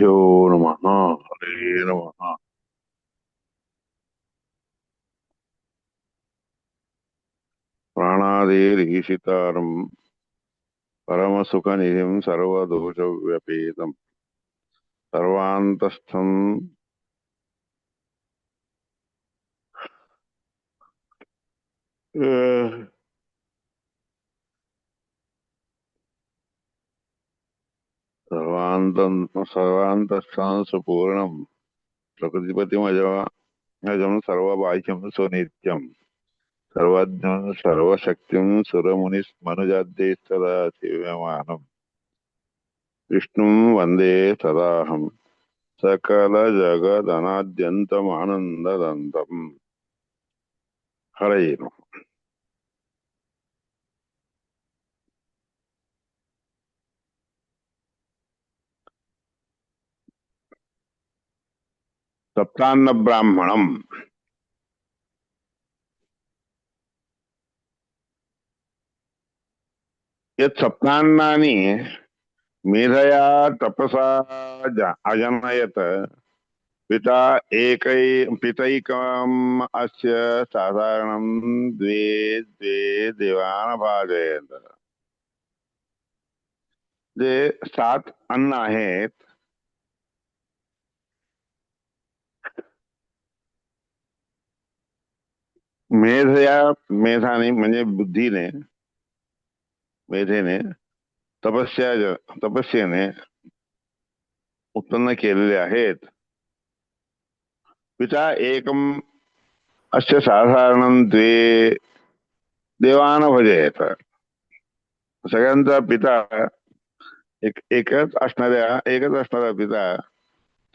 ஹரிோ நம ஹரே நம ప్రాణాదేరీషితారం పరమసుఖనిధిం సర్వదోషవ్యపేతం సర్వాంతస్థం Uh... సర్వాంతం సర్వాంతఃాంసపూర్ణం ప్రకృతిపతిమజం సర్వబాహ్యం సునిత్యం. సర్వజ్ఞం సర్వశక్తిం సురముని మనుజాద్యైస్తదా సేవ్యమానం విష్ణుం వందే సదాహం. సకల జగదనాద్యంతమానందదంతం. హరయే నమ. सप्तान्न ब्राह्मणम् यत् सप्तान्नानि मेधया तपसा अजनयत, पिता एकै, पितैकम् अस्य साधारणं द्वे द्वे देवान भाजयत जे सात अन्न आहेत मेध या मेधाने म्हणजे बुद्धीने मेधेने तपस्या तपस्येने उत्पन्न केलेले आहेत. पिता एकम अस्य साधारण द्वे देवान भजेत सगळ्यांचा पिता एक एकच असणाऱ्या एकच असणारा पिता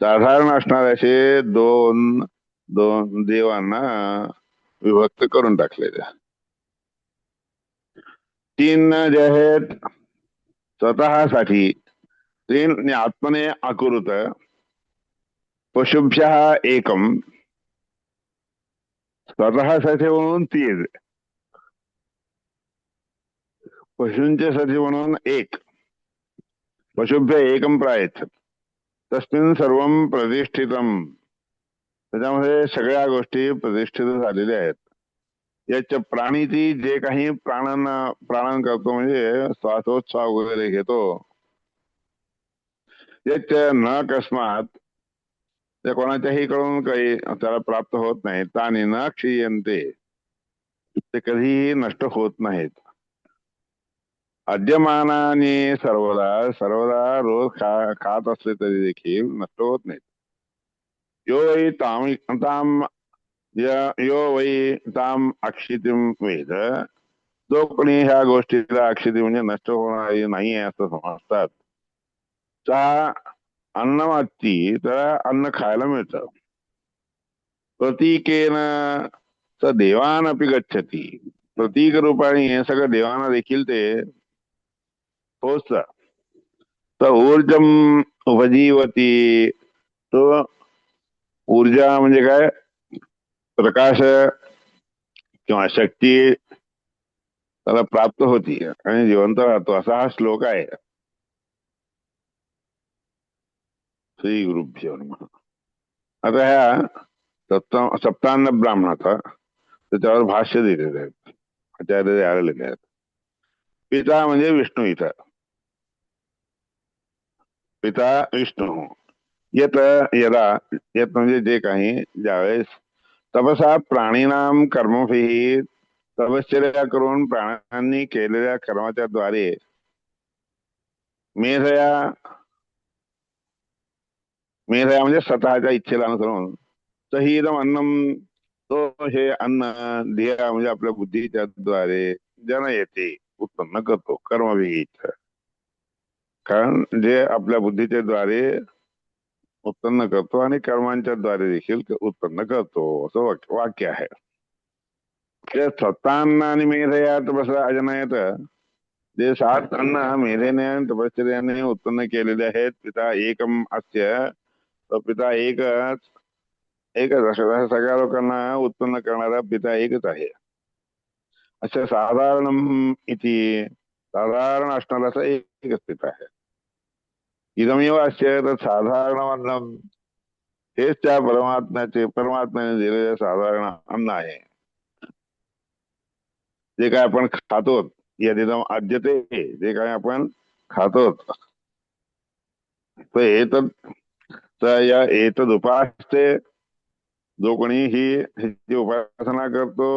साधारण असणाऱ्याचे दोन दोन देवांना विभक्त करून टाकलेल्या तीन जे आहेत स्वतःसाठी तीन आत्मने आकृत पशुभ्य एकम स्वतःसाठी म्हणून तीन. पशूंच्या साठी म्हणून एक. पशुभ्य एकम प्रायत. तस्मिन सर्व प्रतिष्ठितम. त्याच्यामध्ये सगळ्या गोष्टी प्रतिष्ठित झालेल्या आहेत. याच्या प्राणीची जे काही प्राणांना प्राणन करतो म्हणजे श्वासोच्छ्वास वगैरे घेतो. याच्या न अकस्मात त्या कोणाच्याही कडून काही त्याला प्राप्त होत नाही. ताने न क्षीयंते ते कधीही नष्ट होत नाहीत. अद्यमानाने सर्वदा सर्वदा रोज खा खात असले तरी देखील नष्ट होत नाहीत. यो वै ताम ताम यो वै ताम अक्षितिम वेद। जो कोणी ह्या गोष्टीला अक्षिती म्हणजे नष्ट होणारी नाही आहे असं समजतात. त्या अन्न वाटती तर अन्न खायला मिळतं. प्रतीकेन स देवान अपि गच्छती. प्रतीक रूपाने हे सगळं देवाना देखील ते पोचत तर ऊर्जम उपजीवती. तो ऊर्जा म्हणजे काय? प्रकाश किंवा शक्ती त्याला प्राप्त होती आणि जिवंत राहतो. असा हा श्लोक आहे. श्री नमः. आता ह्या सप्ता, सप्तान्न ब्राह्मणाचा त्याच्यावर भाष्य दिलेले आहेत. आचार्य आलेले आहेत. पिता म्हणजे विष्णू इथं. पिता विष्णू. यत यदा येत म्हणजे जे काही ज्यावेळेस तपसा प्राणीनाम कर्मभिही तपश्चर्या करून प्राण्यांनी केलेल्या कर्माच्या द्वारे मेधया मेधया म्हणजे स्वतःच्या इच्छेला अनुसरून सहीदम अन्नम तो हे अन्न ध्येया म्हणजे आपल्या बुद्धीच्या द्वारे जन येते उत्पन्न करतो कर्मभिहित कारण जे आपल्या बुद्धीच्या द्वारे उत्पन्न करतो आणि कर्मांच्या द्वारे देखील उत्पन्न करतो असं वाक्य आहे. ते स्वतःअन्न आणि मेधया तपसा अजनयत जे सात अन्न मेधेने आणि तपश्चर्याने उत्पन्न केलेले आहेत, पिता एकम अस्य पिता एकच एकच असं सगळ्या लोकांना उत्पन्न करणारा पिता एकच आहे. असं साधारण इति, साधारण असणारा असा एकच पिता आहे. इदमेव अस्य साधारण अन्नम हेच त्या परमात्म्याचे परमात्म्याने दिलेले साधारण अन्न आहे. जे काय आपण खातो यदिदम आद्यते जे काय आपण खातो तर एतद या एतद उपासते जो कोणी ही ह्याची उपासना करतो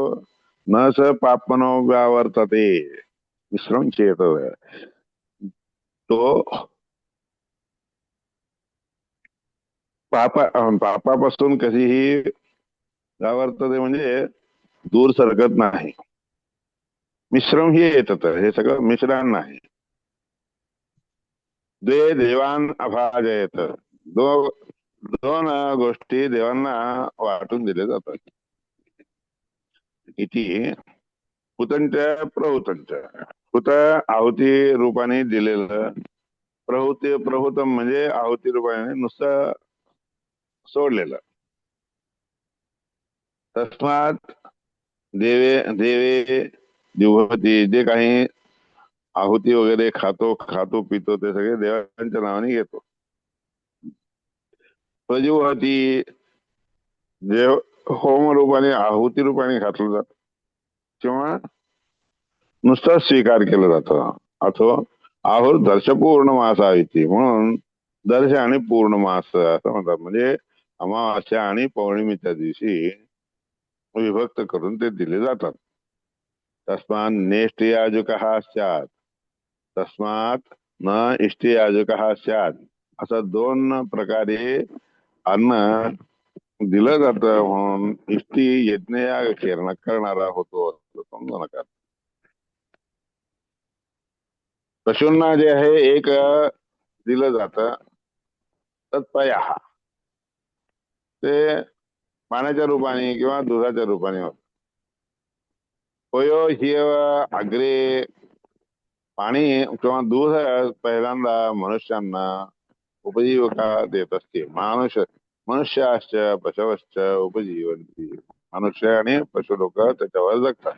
न स पापनो व्यावर्तते विश्रम चेत तो पापा पापापासून कधीही ते म्हणजे दूर सरकत नाही. मिश्रम ही तर हे सगळं मिश्रण नाही. द्वे देवान अभाजयत. दो दोन गोष्टी देवांना वाटून दिले जातात. इथे हुतंच प्रहुतंच हुत आहुती रूपाने दिलेलं प्रहुती प्रहुतम म्हणजे आहुती रूपाने नुसतं सोडलेलं तस्मात देवे देवे दिवहती जे काही आहुती वगैरे खातो खातो पितो ते सगळे देवांच्या नावाने घेतो प्रजिवहती जे होम रूपाने आहुती रूपाने घातलं जात किंवा स्वीकार केलं जातं आहुर दर्श पूर्ण मास म्हणून दर्श आणि पूर्ण मास असं म्हणतात म्हणजे अमावास्या आणि पौर्णिमेच्या दिवशी विभक्त करून ते दिले जातात. तस्मात नेष्टयाजक स्यात. तस्मात न इष्टयाजक स्यात. असं दोन प्रकारे अन्न दिलं जातं म्हणून इष्टी यज्ञ याग करणारा होतो समजा समजू नका. पशूंना जे आहे एक दिलं जात. तत्पया. ते पाण्याच्या रूपाने किंवा दुधाच्या रूपाने होत. पयो ही अग्रे पाणी किंवा दूध पहिल्यांदा मनुष्यांना उपजीविका देत असते. मानुष मनुष्याश्च पशवश्च उपजीवंती. मनुष्य आणि पशु लोक त्याच्यावर जगतात.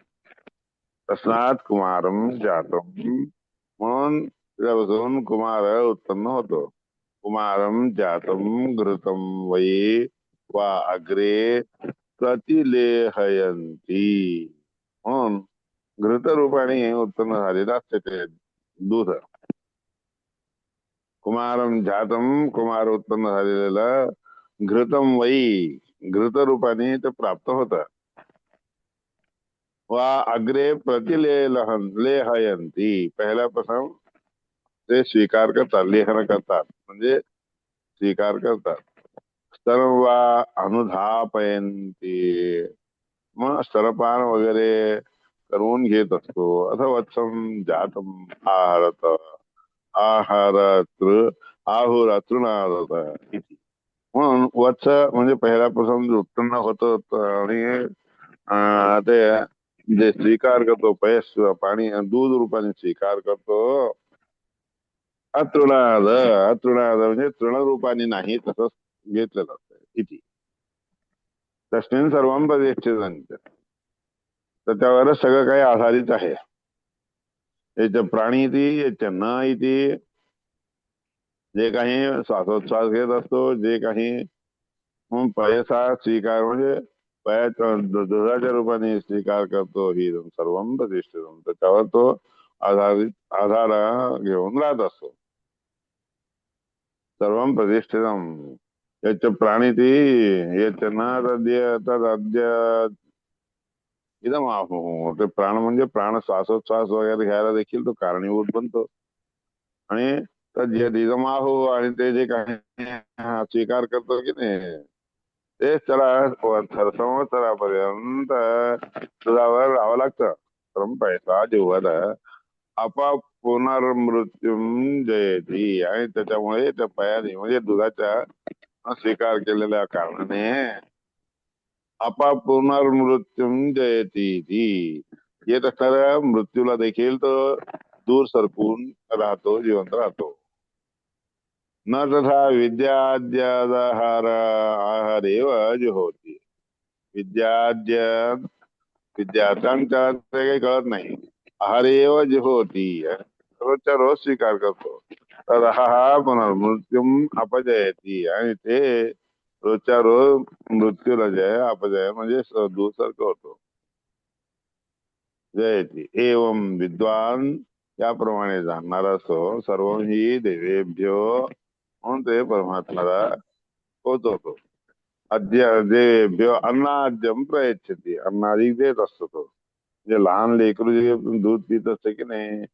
तस्मात कुमारम जातम म्हणून त्यापासून कुमार उत्पन्न होतो. कुमारम जातम घृतम वयी वा अग्रे प्रतिलेहयंती म्हणून घृत रूपाने उत्पन्न झालेलं असते ते दूध। कुमारम जातम कुमार उत्पन्न झालेलं घृतम वै घृत रूपाने ते प्राप्त होत। वा अग्रे प्रतिलेहन लेहयंती पहिल्यापासून ते स्वीकार करतात लेखन करतात, म्हणजे स्वीकार करतात। सर्व अनुधापयंती मग स्तरपान वगैरे करून घेत असतो। असं वत्सम जातम आहारत। आहारतृ आहुर तृणारत म्हणून वत्स म्हणजे पहिल्यापासून उत्पन्न होत आणि ते जे स्वीकार करतो पयस पाणी दूध रूपाने स्वीकार करतो अतृणाद अतृणाद म्हणजे तृणरूपाने नाही तसंच घेतलेलं असतं इति तस्मिन सर्वम प्रतिष्ठित तर त्यावरच सगळं काही आधारित आहे. याच्या प्राणी इति याच्या न इति जे काही श्वासोच्छ्वास घेत असतो जे काही पयसा स्वीकार म्हणजे पयाच्या दुधाच्या रूपाने स्वीकार करतो ही सर्व प्रतिष्ठित त्याच्यावर तो आधारित आधार घेऊन राहत असतो. सर्व प्रतिष्ठित याच्या प्राणी ती याच्या हो, हो, हो, ते प्राण म्हणजे प्राण श्वासोच्छ्वास वगैरे घ्यायला देखील तो कारणीभूत बनतो. आणि आहो आणि ते जे काही स्वीकार करतो की नाही तेच त्याला वर- संवत्सरापर्यंत तुझ्यावर राहावं लागतं. श्रम पैसा जेव्हा आपाप पुनर्मृत्यूम जयती. आणि त्याच्यामुळे त्या पयाने म्हणजे दुधाच्या स्वीकार केलेल्या कारणाने आपाप पुनर्मृत्यूम जयती ती येत असणाऱ्या मृत्यूला देखील तो दूर सरकून राहतो, जिवंत राहतो. न तथा विद्याद्याहार आहारेव होती विद्याद्य विद्यार्थ्यांच्या ते काही कळत नाही. आहारेव होती रोजच्या रोज स्वीकार करतो. तदहा पुनर्मृत्यूम अपजयती। आणि ते रोजच्या रोज मृत्यूला जय अपजय म्हणजे स- दुसर्ग होतो. जयती। एवं विद्वान याप्रमाणे जाणणार असो सर्व ही देवेभ्यो म्हणून ते परमात्माला पोचवतो. अद्य देवेभ्यो अन्नाद्यम प्रयच्छती। अन्नाधिक देत असतो तो. जे लहान लेकरू जे दूध पित असते की नाही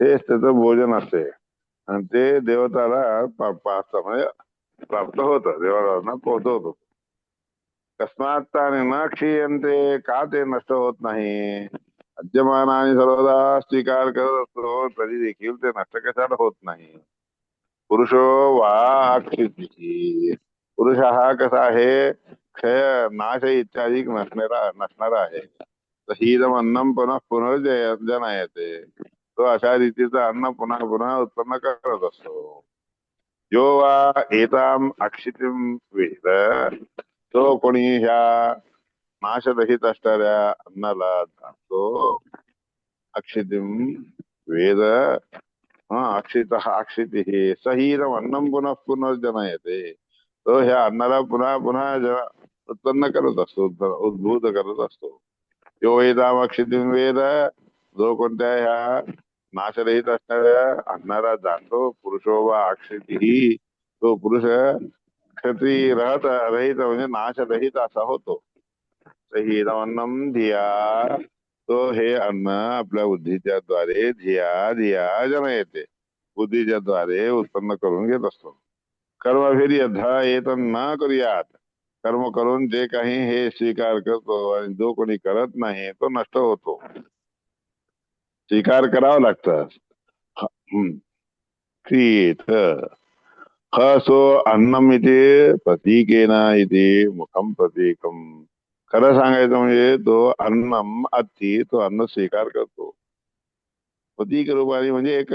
तेच त्याचं भोजन असते. आणि ते देवताला पा- प्राप्त होतं. देवाला पोहोचवतो. कस्मात ताने न क्षीयन्ते का ते नष्ट होत नाही? अद्यमानाने सर्वदा स्वीकार करत असतो तरी देखील ते नष्ट कशाला होत नाही? पुरुषो वा पुरुष हा कसा आहे? क्षय नाश इत्यादी नसणारा नसणारा आहे। तर ही जम अन्नम पुन्हा पुनर्जय आहे येते तो अशा रीतीचं अन्न पुन्हा पुन्हा उत्पन्न करत असतो. जो वा एताम अक्षितिम वेद. तो कोणी ह्या नाशरहित असणाऱ्या अन्नाला जाणतो. अक्षितिम वेद. अक्षित अक्षिती सहीरम अन्नम पुन्हा पुनर्जनयते तो ह्या अन्नाला पुन्हा पुन्हा उत्पन्न करत असतो उद्भूत करत असतो. यो वेदाम अक्षितिम वेद. जो कोणत्या ह्या नाशरहित असणाऱ्या अन्नाला जाणतो पुरुषो वा अक्षिती तो पुरुष क्षती रहित रहित म्हणजे नाशरहित असा होतो सहीरमन्नम धिया तो हे अन्न आपल्या बुद्धीच्या द्वारे धिया धिया जन येते बुद्धीच्या द्वारे उत्पन्न करून घेत असतो। कर्मभिर यथा येत न करूयात। कर्म करून जे काही हे स्वीकार करतो आणि जो कोणी करत नाही तो नष्ट होतो। स्वीकार करावं लागतं. ह- हम्म. क्रियेत ह सो अन्नम इथे प्रतीकेन इथे मुखम प्रतीकम. खरं सांगायचं म्हणजे तो अन्नम अति तो अन्न स्वीकार करतो. प्रतीक रूपाने म्हणजे एक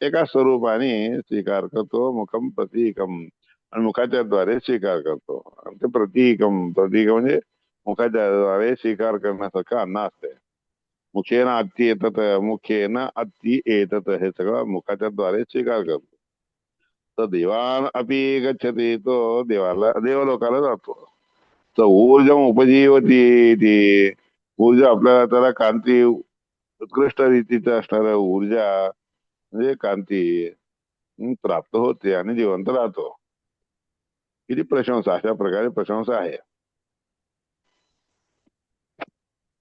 एका स्वरूपाने स्वीकार करतो मुखम प्रतीकम आणि मुखाच्या द्वारे स्वीकार करतो. आणि ते प्रतीकम प्रतीक म्हणजे मुखाच्या द्वारे स्वीकार करण्यासारखं अन्न असते मुखेन अति येतात मुखेन अति येतात हे सगळं मुखाच्या द्वारे स्वीकार करतो. तर देवान अपि गच्छति तो देवाला देवलोकाला जातो. तर ऊर्जा उपजीवती ती ऊर्जा आपल्याला त्याला कांती उत्कृष्ट रीतीचं असणाऱ्या ऊर्जा म्हणजे कांती प्राप्त होते आणि जिवंत राहतो. किती प्रशंसा अशा प्रकारे प्रशंसा आहे.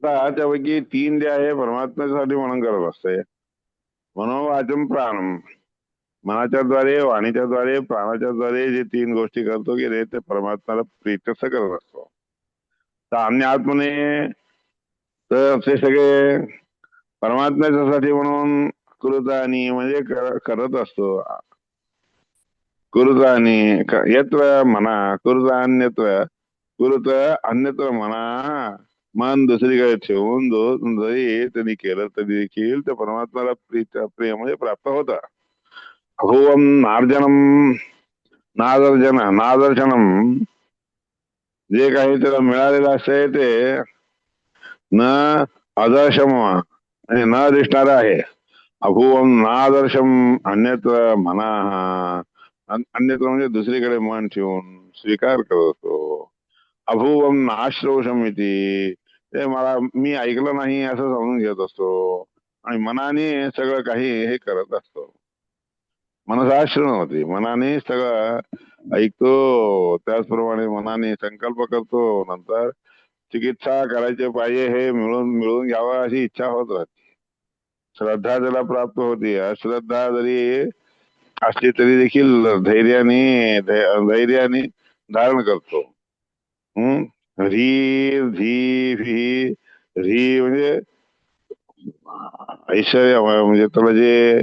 त्यापैकी तीन जे आहे परमात्म्यासाठी म्हणून करत असते. मनोवाचन प्राण मनाच्या द्वारे वाणीच्या द्वारे प्राणाच्या द्वारे जे तीन गोष्टी करतो की रे ते परमात्म्याला प्रीतच करत असतो. तर अन्य आत्मने तर ते सगळे परमात्म्याच्यासाठी म्हणून कृतानी म्हणजे करत असतो. कुरुतानी यत्र म्हणा कृत अन्यत्र कुरुत अन्यत्र म्हणा मन दुसरीकडे ठेवून जो जरी त्यांनी केलं तरी देखील ते परमात्माला प्रेम म्हणजे प्राप्त होता अभुवम नार्जनम नादर्जन नादर्शनम जे काही त्याला मिळालेलं असते ते न आदर्शम आणि न दिसणार आहे अभुवम नादर्शम अन्यत्र म्हणा अन्यत्र म्हणजे दुसरीकडे मन ठेवून स्वीकार करतो अभुवम नाश्रोषम इति ते मला मी ऐकलं नाही असं समजून घेत असतो. आणि मनाने सगळं काही हे करत असतो. मनसा होती. मनाने सगळं ऐकतो. त्याचप्रमाणे मनाने संकल्प करतो. नंतर चिकित्सा करायचे पाहिजे हे मिळून मिळून घ्यावं अशी इच्छा होत राहते. श्रद्धा त्याला प्राप्त होती अश्रद्धा जरी असली तरी देखील धैर्याने धैर्याने धारण करतो. हम्म री धी भी री म्हणजे ऐश्वर्य म्हणजे त्याला जे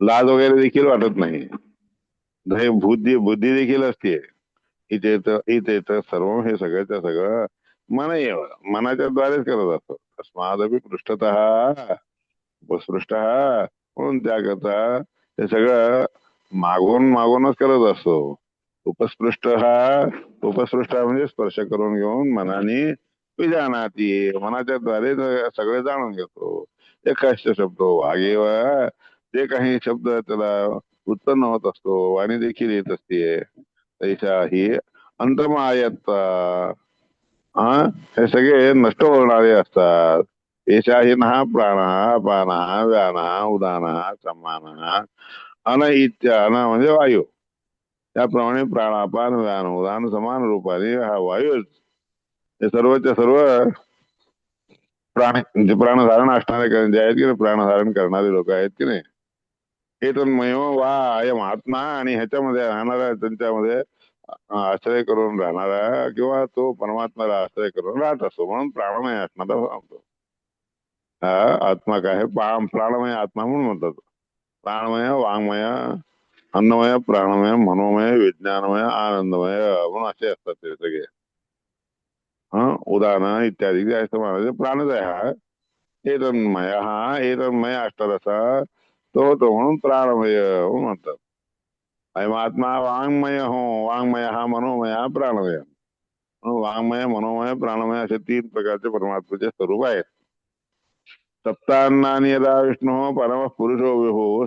लाज वगैरे देखील वाटत नाही. म्हणजे बुद्धी बुद्धी देखील असते. इथे तर इथे तर सर्व हे सगळ्याच्या सगळं मन मनाच्या द्वारेच करत असतो. तस्मादपी पृष्ठत उपस्पृष्ट म्हणून त्याकरता ते सगळं मागून मागूनच करत असतो. उपस्पृष्ट हा उपस्पृष्ट म्हणजे स्पर्श करून घेऊन मनाने विजानाती मनाच्या द्वारे सगळे जाणून घेतो. एक शब्द वागेवा जे काही शब्द त्याला उत्पन्न होत असतो वाणी देखील येत असते. तैसा ही अंतमायत्ता हा? हे सगळे नष्ट होणारे असतात. एशाहीन हा प्राण पाना व्यान उदान समान अन इत्या अन म्हणजे वायू. त्याप्रमाणे प्राणापान दान उदान समान रूपाने हा वायूच हे सर्वच्या सर्व प्राण म्हणजे प्राणधारण प्राण धारण असणारे जे आहेत की नाही प्राण धारण करणारे लोक आहेत की नाही. हे तर मयो वा अयम आत्मा आणि ह्याच्यामध्ये राहणारा त्यांच्यामध्ये आश्रय करून राहणारा किंवा तो परमात्म्याला आश्रय करून राहत असतो. म्हणून प्राणमय असणारा सांगतो हा आत्मा काय? प्राणमय आत्मा म्हणून म्हणतात. प्राणमय वाङ्मय अन्नमय प्राणमय मनोमय विज्ञानमय आनंदमय म्हणून असे असतात ते सगळे हा उदाहरण इत्यादी असं म्हणायचं एतन्मय अष्टरसा तो प्राणमय म्हणतात आत्मा वाङ्मय हो मनोमय प्राणमय वाङ्मय मनोमय प्राणमय असे तीन प्रकारचे परमात्म्याचे स्वरूप आहेत सप्तान्नानी यदा विष्णू परम पुरुषो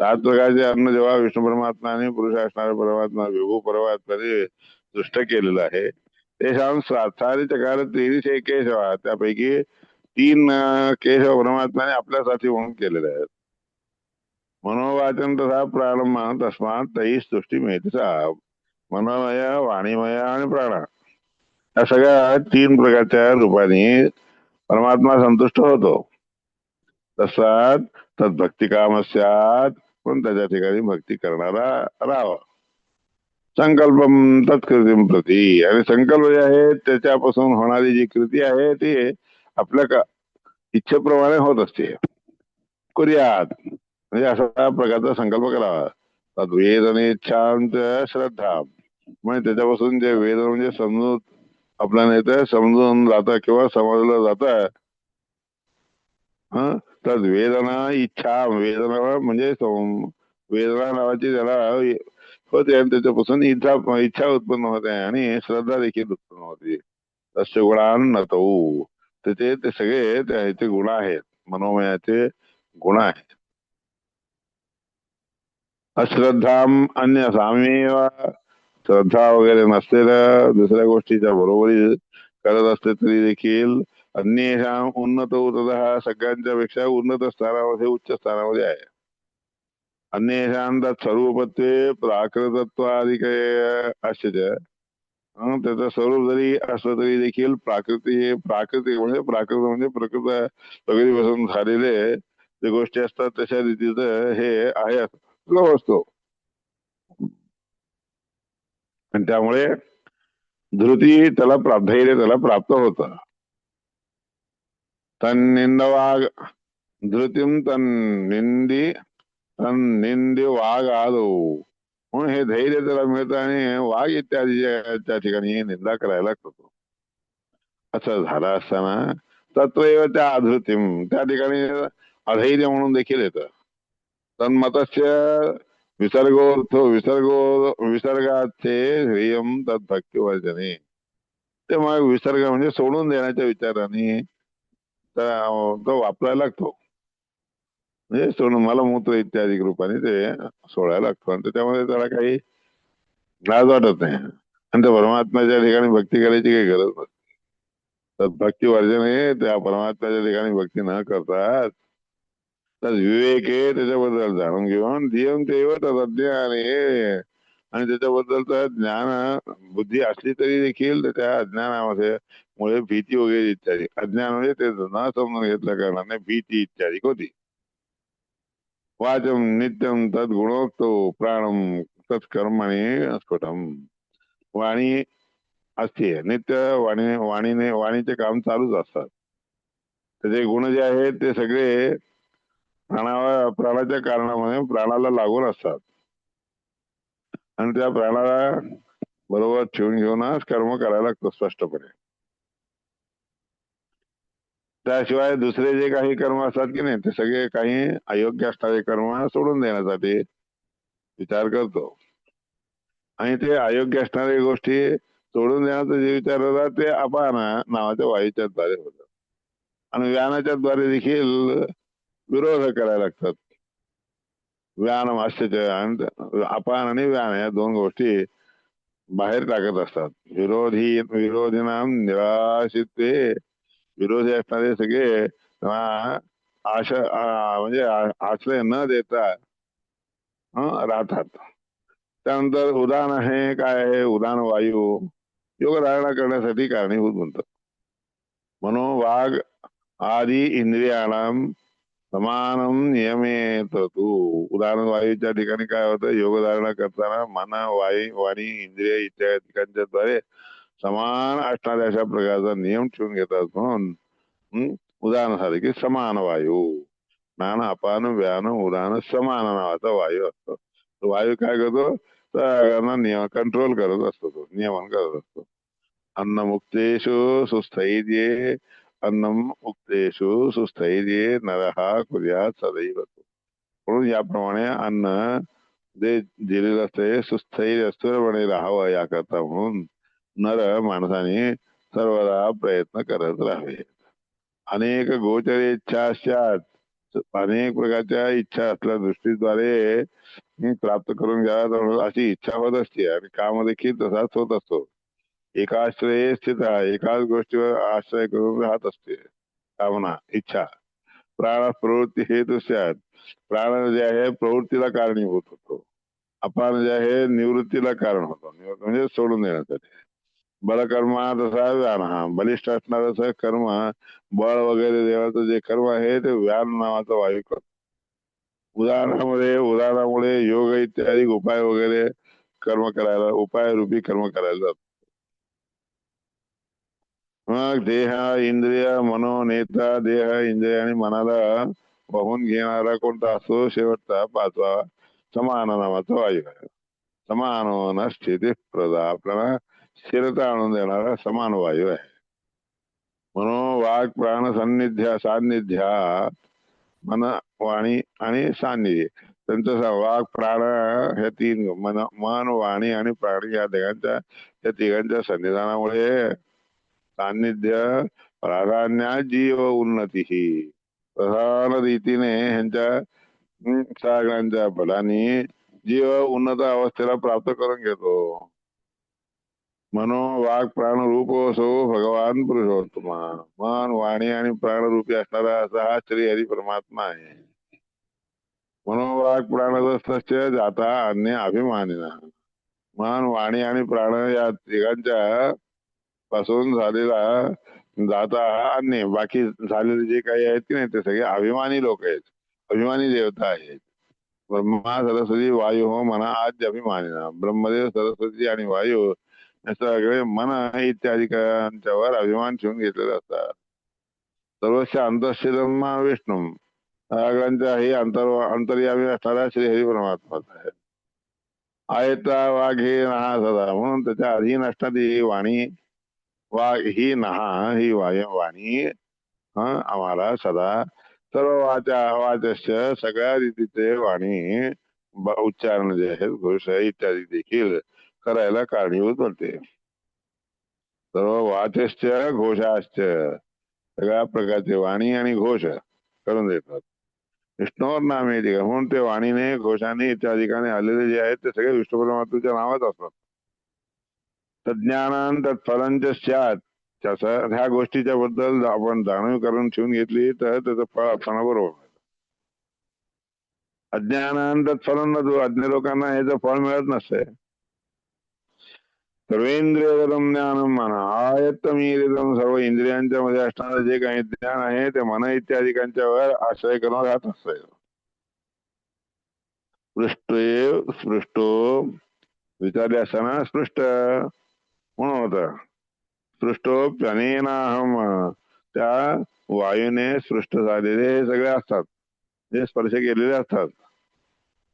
सात प्रकारचे अन्न जेव्हा विष्णू परमात्मा आणि पुरुष असणारे परमात्मा विभू परमात्माने दृष्ट केलेलं आहे. ते तेशाम सातारी चकार त्रिशे केशव त्यापैकी तीन केशव परमात्माने आपल्यासाठी म्हणून केलेले आहेत. मनोवाचन तसा प्रारंभ तस्मात तई सृष्टी मिळते मनोमय वाणीमय आणि प्राणा या सगळ्या तीन प्रकारच्या रूपाने परमात्मा संतुष्ट होतो. तसाच तद्भक्ती काम स्यात पण त्याच्या ठिकाणी भक्ती करणारा राहावा. संकल्प तत्कृती प्रती. आणि संकल्प जे आहे त्याच्यापासून होणारी जी कृती आहे ती आपल्या का इच्छेप्रमाणे होत असते. कुर्यात. म्हणजे अशा प्रकारचा संकल्प करावा. वेद आणि इच्छांत श्रद्धा म्हणजे त्याच्यापासून जे वेद म्हणजे समजून आपल्याला येतं समजून जात किंवा समजलं जात. तर वेदना इच्छा वेदना म्हणजे वेदना नावाची त्याला होते आणि त्याच्यापासून इच्छा इच्छा उत्पन्न होते आणि श्रद्धा देखील उत्पन्न होते. तसे गुणान नतो त्याचे ते सगळे त्याचे गुण आहेत. मनोमयाचे गुण आहेत. अश्रद्धा अन्य सामी श्रद्धा वगैरे नसलेल्या दुसऱ्या गोष्टीच्या बरोबरी करत असते तरी देखील अन्य उन्नत होत हा सगळ्यांच्या पेक्षा उन्नत स्थानामध्ये उच्च स्थानामध्ये आहे अन्येषां सर्वपत्वे प्राकृतत्वाधिक असते त्याचं स्वरूप जरी असलं तरी देखील प्राकृती प्राकृतिक म्हणजे प्राकृत म्हणजे प्रकृत प्रगतीपासून झालेले जे गोष्टी असतात तशा रीतीचं हे आहे असतो आणि त्यामुळे धृती त्याला धैर्य त्याला प्राप्त होत तन्निंदवाग धृतीम तन निंदी निंदी वाघ आलो म्हणून हे धैर्य त्याला मिळतं आणि वाघ इत्यादी त्या ठिकाणी निंदा करायला करतो असं झालं असताना तत्व त्या आधृतीम त्या ठिकाणी अधैर्य म्हणून देखील येत तन्मतस्य विसर्गोर्थ विसर्गो विसर्गाचे ध्येयम भक्ती वर्जने ते मग विसर्ग म्हणजे सोडून देण्याच्या विचाराने तो वापरायला लागतो. म्हणजे सोडून मला मूत्र इत्यादी रूपाने ते सोडायला लागतो. आणि त्याच्यामध्ये त्याला काही लाज वाटत नाही. आणि त्या परमात्म्याच्या ठिकाणी भक्ती करायची काही गरज नसते. तर भक्ती वर्जने त्या परमात्म्याच्या ठिकाणी भक्ती न करतात. तर विवेक आहे त्याच्याबद्दल जाणून घेऊन धियम तेवत अज्ञान आणि त्याच्याबद्दलच ज्ञान बुद्धी असली तरी देखील त्या अज्ञानामध्ये मुळे भीती वगैरे इत्यादी. अज्ञान म्हणजे ते न समजून घेतल्या कारणाने भीती इत्यादी. होती वाचम नित्यम तद गुणोक्तो प्राणम तत्कर्मणी स्फुटम वाणी असते नित्य वाणी वाणीने वाणीचे काम चालूच असतात. त्याचे गुण जे आहेत ते सगळे प्राणावर प्राणाच्या कारणामध्ये प्राणाला लागून असतात. आणि त्या प्राणाला बरोबर ठेवून घेऊनच कर्म करायला लागतो स्पष्टपणे. त्याशिवाय दुसरे जे काही कर्म असतात की नाही ते सगळे काही अयोग्य असणारे कर्म सोडून देण्यासाठी विचार करतो. आणि ते अयोग्य असणाऱ्या गोष्टी सोडून देण्याचा जे विचार होता ते अपान नावाच्या वायूच्या द्वारे होत आणि व्यानाच्या द्वारे देखील विरोध करायला लागतात. व्यान आश्चर्य आणि अपान आणि व्यान या दोन गोष्टी बाहेर टाकत असतात. विरोधी विरोधीना निराशित विरोधी असणारे सगळे आशा म्हणजे आश्रय न देता राहतात. त्यानंतर उदान आहे काय आहे? उदान वायू. योग धारणा करण्यासाठी कारणीभूत म्हणतात म्हणून वाघ आदी इंद्रियाणाम समानम नियमेत तू उदाहरण वायूच्या ठिकाणी काय होतं? योग धारणा करताना मन वायू वाणी इंद्रिय इत्यादी ठिकाणच्या द्वारे समान असणाऱ्या अशा प्रकारचा नियम ठेवून घेतात म्हणून उदाहरण झालं की समान वायू. ज्ञान अपान व्यान उदाहरण समान नावाचा वायू असतो. तो वायू काय करतो? तर नियम कंट्रोल करत असतो तो नियमन करत असतो. अन्नमुक्तेषु सुस्थैर्ये अन्न मुक्तेशु सुस्थैर्ये नरहा कुर्यात सदैव म्हणून याप्रमाणे अन्न जे दिलेलं असते सुस्थैर्य स्थिरपणे राहावं याकरता म्हणून नर माणसाने सर्वदा प्रयत्न करत राहावे. अनेक गोचर इच्छा असतात. अनेक प्रकारच्या इच्छा असल्या दृष्टीद्वारे प्राप्त करून घ्याव्यात अशी इच्छा होत असते आणि काम देखील तसाच होत असतो. एकाश्रय स्थित आहे एकाच गोष्टीवर आश्रय करून राहत असते. कामना इच्छा प्राण प्रवृत्ती हेतु प्राण जे आहे प्रवृत्तीला कारणीभूत होतो. अपान जे आहे निवृत्तीला कारण होतो. निवृत्त म्हणजे सोडून देण्यासाठी. बलकर्मा तसा व्यान हा. बलिष्ठ असणार कर्म बळ वगैरे देवाचं जे कर्म आहे ते व्यान नावाचं वायू करतो उदाहरणामध्ये उदाहरणामुळे योग इत्यादी उपाय वगैरे कर्म करायला उपाय रूपी कर्म करायला जातो. मग देह इंद्रिय मनो नेता देह इंद्रिय आणि मनाला वाहून घेणारा कोणता असो शेवटचा पाचवा समान नावाचा वायू आहे. समान स्थिती प्रदा आपल्याला स्थिरता आणून देणारा समान वायू आहे. म्हणून वाघ प्राण सान्निध्या सान्निध्या मन वाणी आणि सान्निध्य. त्यांचं वाघ प्राण ह्या तीन मन मन वाणी आणि प्राण या तिघांच्या या तिघांच्या सन्निधानामुळे सान्निध्य प्राधान्या जीव उन्नती ही प्रधान रीतीने ह्यांच्या सगळ्यांच्या बलाने जीव उन्नत अवस्थेला प्राप्त करून घेतो. मनो वाघ प्राण रूप असो भगवान पुरुषोत्तमा मन वाणी आणि प्राणरूपी असणारा असा हा श्री हरी परमात्मा आहे। मनोवाक प्राण जाता अन्य अभिमानिना। मन वाणी आणि प्राण या तिघांच्या पासून झालेला जाता अन्य। बाकी झालेले जे काही आहेत की नाही ते सगळे अभिमानी लोक आहेत। अभिमानी देवता आहेत। ब्रह्मा सरस्वती वायू हो मना आज अभिमानिना। ब्रह्मदेव सरस्वती आणि वायू सगळे मन इत्यादिकांच्यावर अभिमान ठेवून घेतलेले असतात. सर्वस्व अंतशिरमा विष्णू सगळ्यांच्या हे अंतर अंतर्यामी असणारा श्री हरी परमात्माच आहे. आयता वाघ हे नहा सदा म्हणून त्याच्या अधीन असणारी ही वाणी वाघ ही नहा ही वाय वाणी आम्हाला सदा सर्व वाचा वाचस्य सगळ्या रीतीचे वाणी ब- उच्चारण जे आहेत घोष इत्यादी देखील करायला कारणीभूत होते सर्व वाचश्च घोषाश्च सगळ्या प्रकारचे वाणी आणि घोष करून देतात. विष्णूवर नाम येते म्हणून ते वाणीने घोषाने इत्यादिकाने आलेले जे आहेत ते सगळे विष्णू परमात्माच्या नावात असतात. तज्ञानान तत्फलांच स्यात. त्याचं ह्या गोष्टीच्या बद्दल आपण जाणीव करून ठेवून घेतली तर त्याचं फळ आपल्याला बरोबर अज्ञानान तत्फलन अज्ञ लोकांना ह्याचं फळ मिळत नसते सर्वेंद्रियगतम ज्ञान म्हणा आयत्तमीरितम सर्व इंद्रियांच्या मध्ये असणारं जे काही ज्ञान आहे ते मन इत्यादिकांच्या वर आश्रय करून राहत असत स्पृष्टे स्पृष्टो विचारले असताना स्पृष्ट म्हणून होत. स्पृष्टोप्यनेनाहम त्या वायूने सृष्ट झालेले हे सगळे असतात. जे स्पर्श केलेले असतात.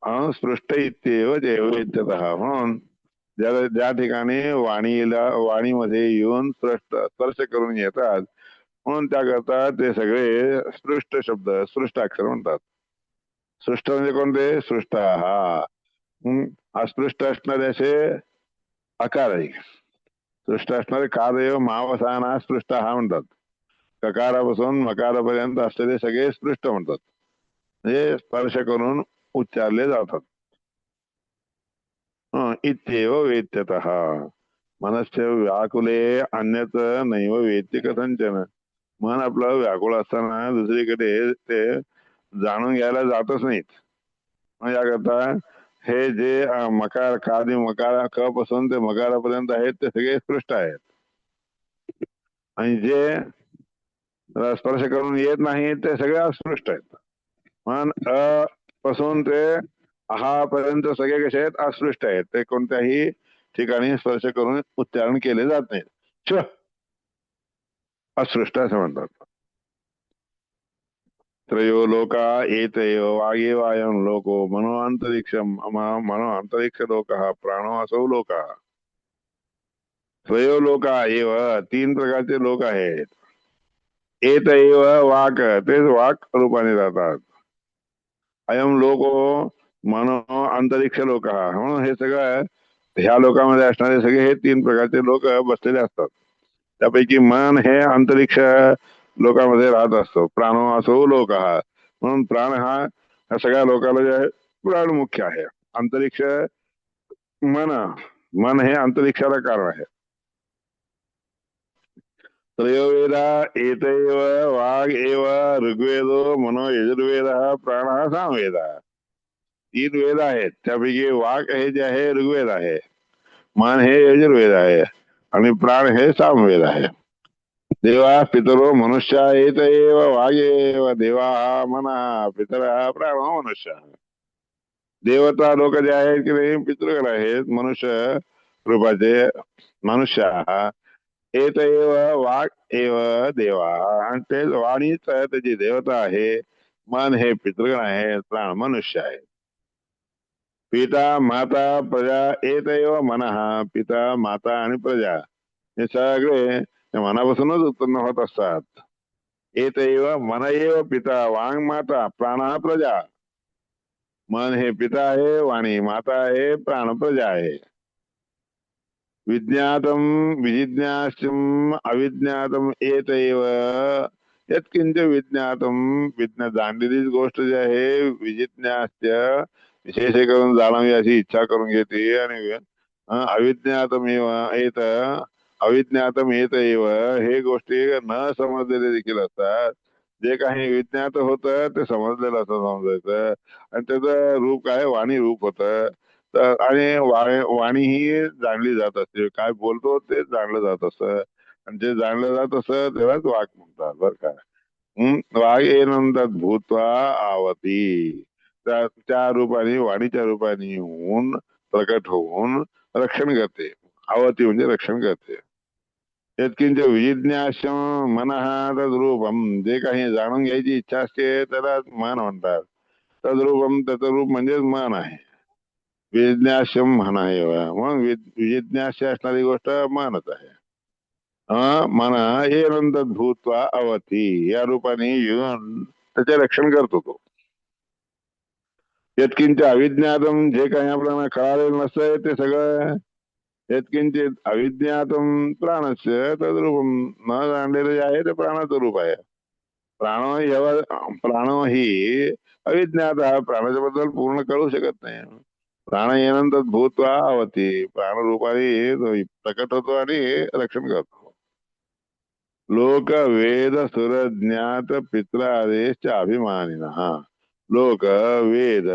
अहम स्पृष्ट इत्येव देव इत्यतः म्हणून ज्या ज्या ठिकाणी वाणीला वाणीमध्ये येऊन स्पष्ट स्पर्श करून येतात म्हणून त्याकरता ते सगळे स्पृष्ट शब्द सृष्ट अक्षर म्हणतात. सृष्ट म्हणजे कोणते? सृष्ट हा. अस्पृष्ट असणारे असे अकार आहे. सृष्ट असणारे कादेव महावसाना स्पृष्ट हा म्हणतात. ककारापासून मकारापर्यंत असलेले सगळे स्पृष्ट म्हणतात. म्हणजे स्पर्श करून उच्चारले जातात. इत्येव वेद्यत मनस्य व्याकुले अन्यत नैव वेद्य कथंचन मन आपलं व्याकुळ असताना दुसरीकडे ते जाणून घ्यायला जातच नाहीत. याकरता हे जे मकार कादी मकार क पासून ते मकारापर्यंत आहेत ते सगळे स्पृष्ट आहेत. आणि जे स्पर्श करून येत नाही ते सगळे अस्पृष्ट आहेत. मन अ पासून ते हा पर्यंत सगळे कसे आहेत? अस्पृष्ट आहेत. ते कोणत्याही ठिकाणी स्पर्श करून उच्चारण केले जात नाहीत. श अस्पृष्ट असं म्हणतात. त्रयो लोका एतयो वागेवायं लोको मनो अंतरिक्षम मनो अंतरिक्ष लोक प्राणो असो लोक। त्रयो लोका एव तीन प्रकारचे लोक आहेत. एत एव वाक, तेच वाक रूपाने जातात. अयम लोको मनो अंतरिक्ष लोक म्हणून हे सगळं ह्या लोकांमध्ये असणारे सगळे हे तीन प्रकारचे लोक बसलेले असतात. त्यापैकी मन हे अंतरिक्ष लोकांमध्ये राहत असतो. प्राणो असो, लोक हा. म्हणून प्राण हा ह्या सगळ्या लोकांना जे आहे, प्राण मुख्य आहे. अंतरिक्ष मन मन हे अंतरिक्षाला कारण आहे. त्रयोवेदा एतैव वाघ एव ऋग्वेदो मनो यजुर्वेद प्राण हा तीन वेद आहेत. त्यापैकी वाघ हे जे आहे ऋग्वेद आहे. मन हे यजुर्वेद आहे आणि प्राण हे सामवेद आहे. देवा पितरो मनुष्य येत वाघेव देवा मना पितर प्राण मनुष्य. देवता लोक जे आहेत की नाही, पितृगण आहेत, मनुष्य रूपाचे मनुष्य. येत एव वाघ एव देवा. आणि ते वाणीच त्याची देवता आहे. मन हे पितृगण आहे प्राण मनुष्य आहे पिता माता प्रजा येत एव मन। पिता माता आणि प्रजा हे सगळे मनापासूनच उत्पन्न होत असतात. येत एव मन एव पिता वांग माता प्राण प्रजा। मन हे पिता आहे वाणी माता आहे प्राण प्रजा आहे। विज्ञातम विजिज्ञास्यम अविज्ञातम येत एव यत्किंच विज्ञातम। विज्ञा जाणलेलीच गोष्ट जी आहे विजिज्ञास्य विशेष करून जाणावी अशी इच्छा करून घेते आणि अविज्ञातमेव येत अविज्ञातम येत एव हे गोष्टी न समजलेले देखील असतात. जे काही विज्ञात होतं ते समजलेलं असं समजायचं. आणि त्याचं रूप काय? वाणी रूप होतं. तर आणि वाणी ही जाणली जात असते. काय बोलतो ते जाणलं जात असत. आणि जे जाणलं जात असत त्यालाच वाघ म्हणतात बर का? वाघ वाघ येनंतर भूत्वा आवती. त्या त्या रूपाने वाणीच्या रूपाने होऊन प्रकट होऊन रक्षण करते. आवती म्हणजे रक्षण करते. यत्किंच विजिज्ञासम मन तद्रूपम जे काही जाणून घ्यायची इच्छा असते त्याला मन म्हणतात. तद्रूपम त्याचं रूप म्हणजेच मन आहे. विजिज्ञासम मन आहे म्हणून विजिज्ञास्य असणारी गोष्ट मनच आहे. अं, मन हे नंतर भूत्वा अवती या रूपाने येऊन त्याचे रक्षण करतो तो. यत्किंच अविज्ञातम जे काही आपल्याला कळालेलं नसतंय ते सगळं यत्किंचित अविज्ञातम प्राणस्य तद्रूपम न जाणलेलं जे आहे ते प्राणाचं रूप आहे. प्राण जेव्हा प्राण ही अविज्ञात प्राणाच्या बद्दल पूर्ण कळू शकत नाही. प्राण येनंतर भूत्वा आवती. प्राणरूपाने प्रकट होतो आणि रक्षण करतो. लोक वेद सुर ज्ञात पित्रादेश अभिमानिन. लोक वेद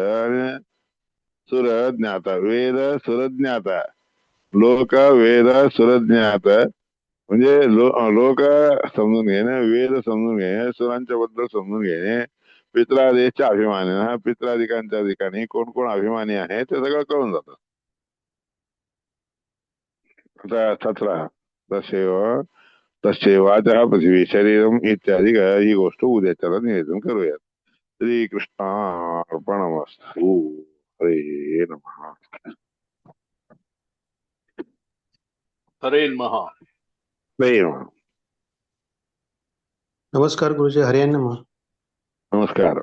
सुर ज्ञाता वेद सुर ज्ञाता लोक, वेद सुर ज्ञात म्हणजे लो- लोक समजून घेणे, वेद समजून घेणे, सुरांच्या बद्दल समजून घेणे पित्रादेशच्या अभिमानी. हा पित्राधिकांच्या ठिकाणी कोण कोण अभिमानी आहे ते सगळं कळून जातं. आता सतरा तसेव तसेवाच पृथ्वी. शरीरम इत्यादी ही गोष्ट उद्याच्याला निवेदन करूयात. श्रीकृष्णार्पणमस्तु हरे नमः हरे महा हरे नमः नमस्कार गुरुजी हरियाणा नमस्कार